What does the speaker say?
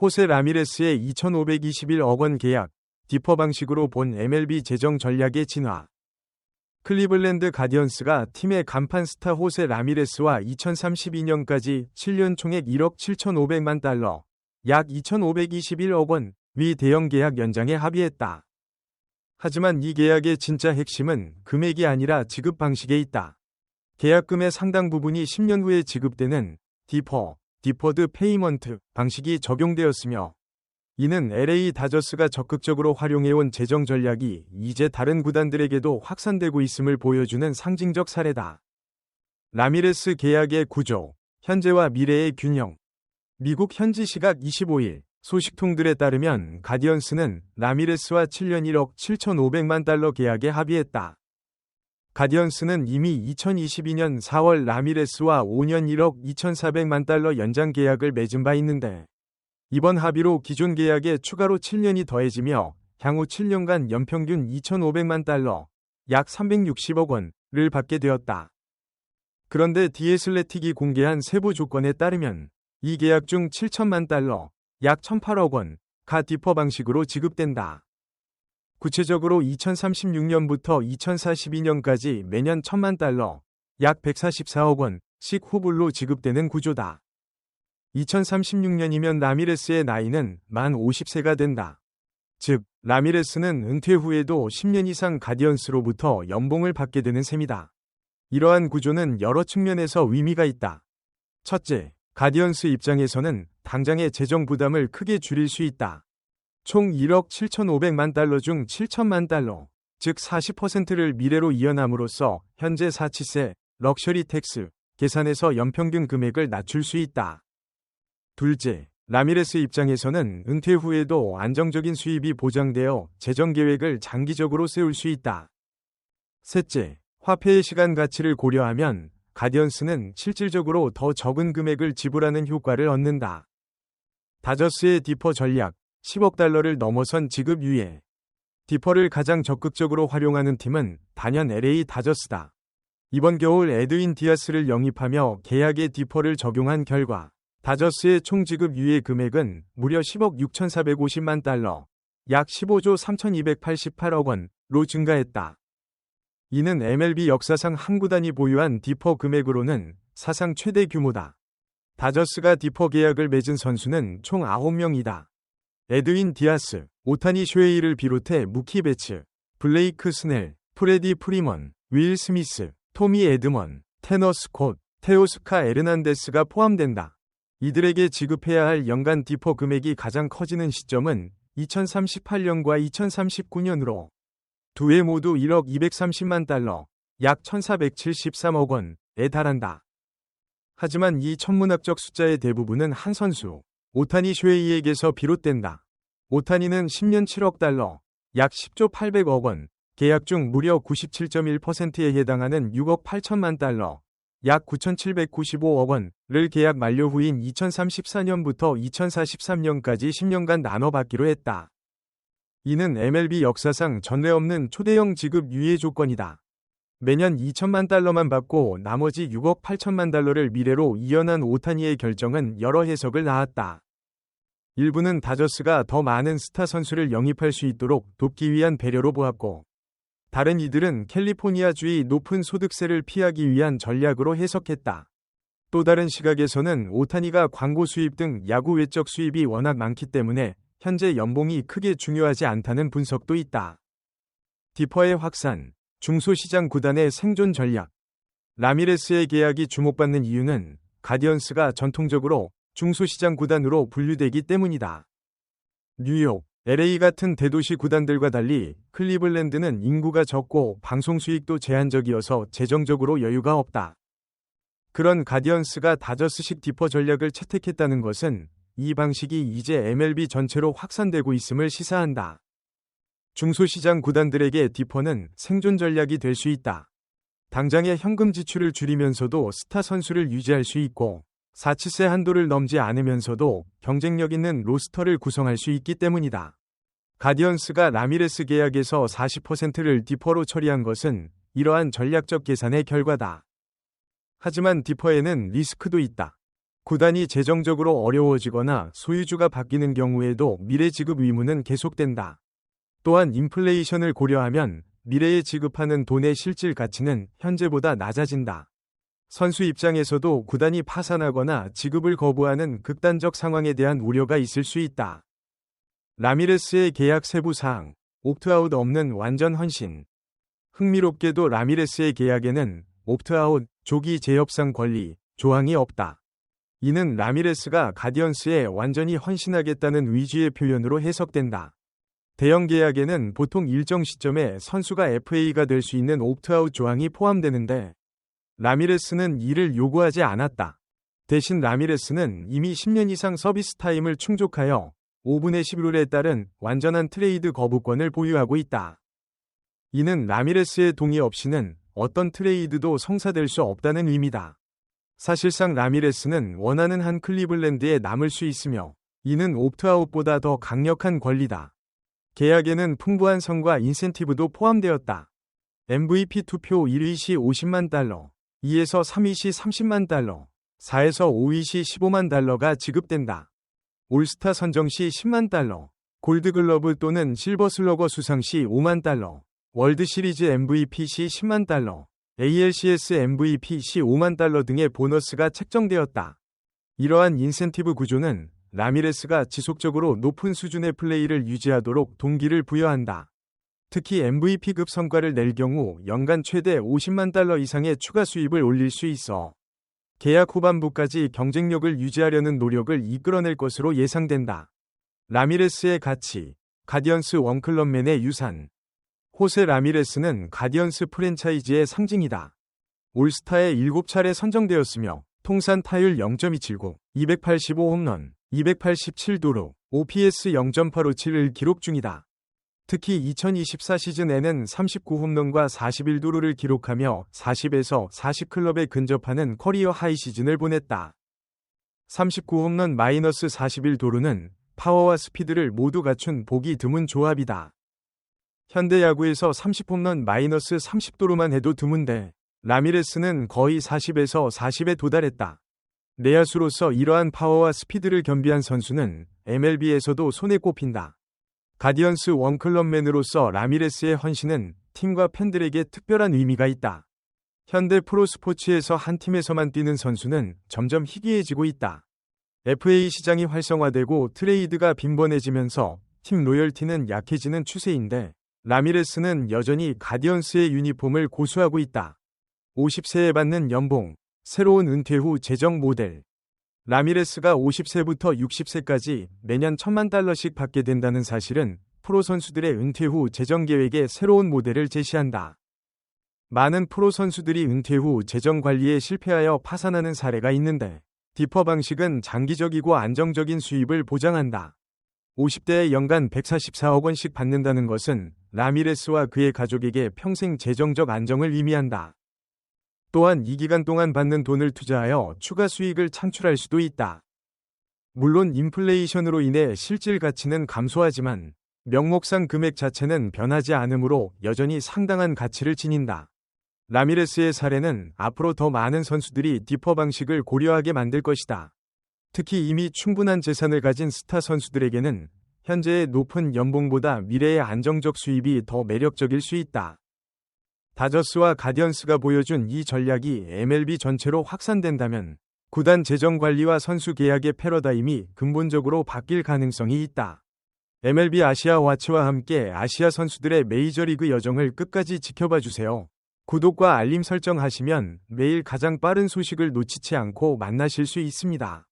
호세 라미레스의 2,521억 원 계약, 디퍼 방식으로 본 MLB 재정 전략의 진화. 클리블랜드 가디언스가 팀의 간판 스타 호세 라미레스와 2032년까지 7년 총액 1억 7,500만 달러, 약 2,521억 원, 위 대형 계약 연장에 합의했다. 하지만 이 계약의 진짜 핵심은 금액이 아니라 지급 방식에 있다. 계약금의 상당 부분이 10년 후에 지급되는 디퍼, 디퍼드 페이먼트 방식이 적용되었으며 이는 LA 다저스가 적극적으로 활용해온 재정 전략이 이제 다른 구단들에게도 확산되고 있음을 보여주는 상징적 사례다. 라미레스 계약의 구조, 현재와 미래의 균형. 미국 현지 시각 25일 소식통들에 따르면 가디언스는 라미레스와 7년 1억 7,500만 달러 계약에 합의했다. 가디언스는 이미 2022년 4월 라미레스와 5년 1억 2,400만 달러 연장 계약을 맺은 바 있는데 이번 합의로 기존 계약에 추가로 7년이 더해지며 향후 7년간 연평균 2,500만 달러, 약 360억 원을 받게 되었다. 그런데 디에슬레틱이 공개한 세부 조건에 따르면 이 계약 중 7천만 달러, 약 1,008억 원, 가 디퍼 방식으로 지급된다. 구체적으로 2036년부터 2042년까지 매년 1천만 달러, 약 144억 원씩 후불로 지급되는 구조다. 2036년이면 라미레스의 나이는 만 50세가 된다. 즉, 라미레스는 은퇴 후에도 10년 이상 가디언스로부터 연봉을 받게 되는 셈이다. 이러한 구조는 여러 측면에서 의미가 있다. 첫째, 가디언스 입장에서는 당장의 재정 부담을 크게 줄일 수 있다. 총 1억 7,500만 달러 중 7천만 달러, 즉 40%를 미래로 이어남으로써 현재 사치세, 럭셔리 텍스, 계산에서 연평균 금액을 낮출 수 있다. 둘째, 라미레스 입장에서는 은퇴 후에도 안정적인 수입이 보장되어 재정 계획을 장기적으로 세울 수 있다. 셋째, 화폐의 시간 가치를 고려하면 가디언스는 실질적으로 더 적은 금액을 지불하는 효과를 얻는다. 다저스의 디퍼 전략, 10억 달러를 넘어선 지급 유예. 디퍼를 가장 적극적으로 활용하는 팀은 단연 LA 다저스다. 이번 겨울 에드윈 디아스를 영입하며 계약에 디퍼를 적용한 결과 다저스의 총 지급 유예 금액은 무려 10억 6,450만 달러, 약 15조 3,288억 원로 증가했다. 이는 MLB 역사상 한 구단이 보유한 디퍼 금액으로는 사상 최대 규모다. 다저스가 디퍼 계약을 맺은 선수는 총 9명이다. 에드윈 디아스, 오타니 쇼헤이를 비롯해 무키 베츠, 블레이크 스넬, 프레디 프리먼, 윌 스미스, 토미 에드먼, 테너 스 콧, 테오스카 에르난데스가 포함된다. 이들에게 지급해야 할 연간 디퍼 금액이 가장 커지는 시점은 2038년과 2039년으로 두 해 모두 1억 230만 달러, 약 1473억 원에 달한다. 하지만 이 천문학적 숫자의 대부분은 한 선수, 오타니 쇼헤이에게서 비롯된다. 오타니는 10년 7억 달러, 약 10조 800억 원, 계약 중 무려 97.1%에 해당하는 6억 8천만 달러, 약 9,795억 원을 계약 만료 후인 2034년부터 2043년까지 10년간 나눠 받기로 했다. 이는 MLB 역사상 전례 없는 초대형 지급 유예 조건이다. 매년 2천만 달러만 받고 나머지 6억 8천만 달러를 미래로 이연한 오타니의 결정은 여러 해석을 낳았다. 일부는 다저스가 더 많은 스타 선수를 영입할 수 있도록 돕기 위한 배려로 보았고, 다른 이들은 캘리포니아주의 높은 소득세를 피하기 위한 전략으로 해석했다. 또 다른 시각에서는 오타니가 광고 수입 등 야구 외적 수입이 워낙 많기 때문에 현재 연봉이 크게 중요하지 않다는 분석도 있다. 디퍼의 확산, 중소시장 구단의 생존 전략. 라미레스의 계약이 주목받는 이유는 가디언스가 전통적으로 중소시장 구단으로 분류되기 때문이다. 뉴욕, LA 같은 대도시 구단들과 달리 클리블랜드는 인구가 적고 방송 수익도 제한적이어서 재정적으로 여유가 없다. 그런 가디언스가 다저스식 디퍼 전략을 채택했다는 것은 이 방식이 이제 MLB 전체로 확산되고 있음을 시사한다. 중소시장 구단들에게 디퍼는 생존 전략이 될 수 있다. 당장의 현금 지출을 줄이면서도 스타 선수를 유지할 수 있고 사치세 한도를 넘지 않으면서도 경쟁력 있는 로스터를 구성할 수 있기 때문이다. 가디언스가 라미레스 계약에서 40%를 디퍼로 처리한 것은 이러한 전략적 계산의 결과다. 하지만 디퍼에는 리스크도 있다. 구단이 재정적으로 어려워지거나 소유주가 바뀌는 경우에도 미래 지급 의무는 계속된다. 또한 인플레이션을 고려하면 미래에 지급하는 돈의 실질 가치는 현재보다 낮아진다. 선수 입장에서도 구단이 파산하거나 지급을 거부하는 극단적 상황에 대한 우려가 있을 수 있다. 라미레스의 계약 세부 사항, 옵트아웃 없는 완전 헌신. 흥미롭게도 라미레스의 계약에는 옵트아웃, 조기 재협상 권리, 조항이 없다. 이는 라미레스가 가디언스에 완전히 헌신하겠다는 의지의 표현으로 해석된다. 대형 계약에는 보통 일정 시점에 선수가 FA가 될 수 있는 옵트아웃 조항이 포함되는데 라미레스는 이를 요구하지 않았다. 대신 라미레스는 이미 10년 이상 서비스 타임을 충족하여 5분의 11룰에 따른 완전한 트레이드 거부권을 보유하고 있다. 이는 라미레스의 동의 없이는 어떤 트레이드도 성사될 수 없다는 의미다. 사실상 라미레스는 원하는 한 클리블랜드에 남을 수 있으며 이는 옵트아웃보다 더 강력한 권리다. 계약에는 풍부한 성과 인센티브도 포함되었다. MVP 투표 1위 시 50만 달러, 2에서 3위 시 30만 달러, 4에서 5위 시 15만 달러가 지급된다. 올스타 선정 시 10만 달러, 골드글러브 또는 실버슬러거 수상 시 5만 달러, 월드 시리즈 MVP 시 10만 달러, ALCS MVP 시 5만 달러 등의 보너스가 책정되었다. 이러한 인센티브 구조는 라미레스가 지속적으로 높은 수준의 플레이를 유지하도록 동기를 부여한다. 특히 MVP급 성과를 낼 경우 연간 최대 50만 달러 이상의 추가 수입을 올릴 수 있어 계약 후반부까지 경쟁력을 유지하려는 노력을 이끌어낼 것으로 예상된다. 라미레스의 가치, 가디언스 원클럽맨의 유산. 호세 라미레스는 가디언스 프랜차이즈의 상징이다. 올스타에 7차례 선정되었으며 통산 타율 0.279, 285 홈런, 287도로, OPS 0.857을 기록 중이다. 특히 2024 시즌에는 39홈런과 41도루를 기록하며 40에서 40클럽에 근접하는 커리어 하이 시즌을 보냈다. 39홈런 마이너스 41도루는 파워와 스피드를 모두 갖춘 보기 드문 조합이다. 현대 야구에서 30홈런 마이너스 30도루만 해도 드문데 라미레스는 거의 40에서 40에 도달했다. 내야수로서 이러한 파워와 스피드를 겸비한 선수는 MLB에서도 손에 꼽힌다. 가디언스 원클럽맨으로서 라미레스의 헌신은 팀과 팬들에게 특별한 의미가 있다. 현대 프로스포츠에서 한 팀에서만 뛰는 선수는 점점 희귀해지고 있다. FA 시장이 활성화되고 트레이드가 빈번해지면서 팀 로열티는 약해지는 추세인데 라미레스는 여전히 가디언스의 유니폼을 고수하고 있다. 50세에 받는 연봉, 새로운 은퇴 후 재정 모델. 라미레스가 50세부터 60세까지 매년 1000만 달러씩 받게 된다는 사실은 프로 선수들의 은퇴 후 재정 계획의 새로운 모델을 제시한다. 많은 프로 선수들이 은퇴 후 재정 관리에 실패하여 파산하는 사례가 있는데 디퍼 방식은 장기적이고 안정적인 수입을 보장한다. 50대에 연간 144억 원씩 받는다는 것은 라미레스와 그의 가족에게 평생 재정적 안정을 의미한다. 또한 이 기간 동안 받는 돈을 투자하여 추가 수익을 창출할 수도 있다. 물론 인플레이션으로 인해 실질 가치는 감소하지만 명목상 금액 자체는 변하지 않으므로 여전히 상당한 가치를 지닌다. 라미레스의 사례는 앞으로 더 많은 선수들이 디퍼 방식을 고려하게 만들 것이다. 특히 이미 충분한 재산을 가진 스타 선수들에게는 현재의 높은 연봉보다 미래의 안정적 수입이 더 매력적일 수 있다. 다저스와 가디언스가 보여준 이 전략이 MLB 전체로 확산된다면 구단 재정 관리와 선수 계약의 패러다임이 근본적으로 바뀔 가능성이 있다. MLB 아시아 와치와 함께 아시아 선수들의 메이저리그 여정을 끝까지 지켜봐 주세요. 구독과 알림 설정하시면 매일 가장 빠른 소식을 놓치지 않고 만나실 수 있습니다.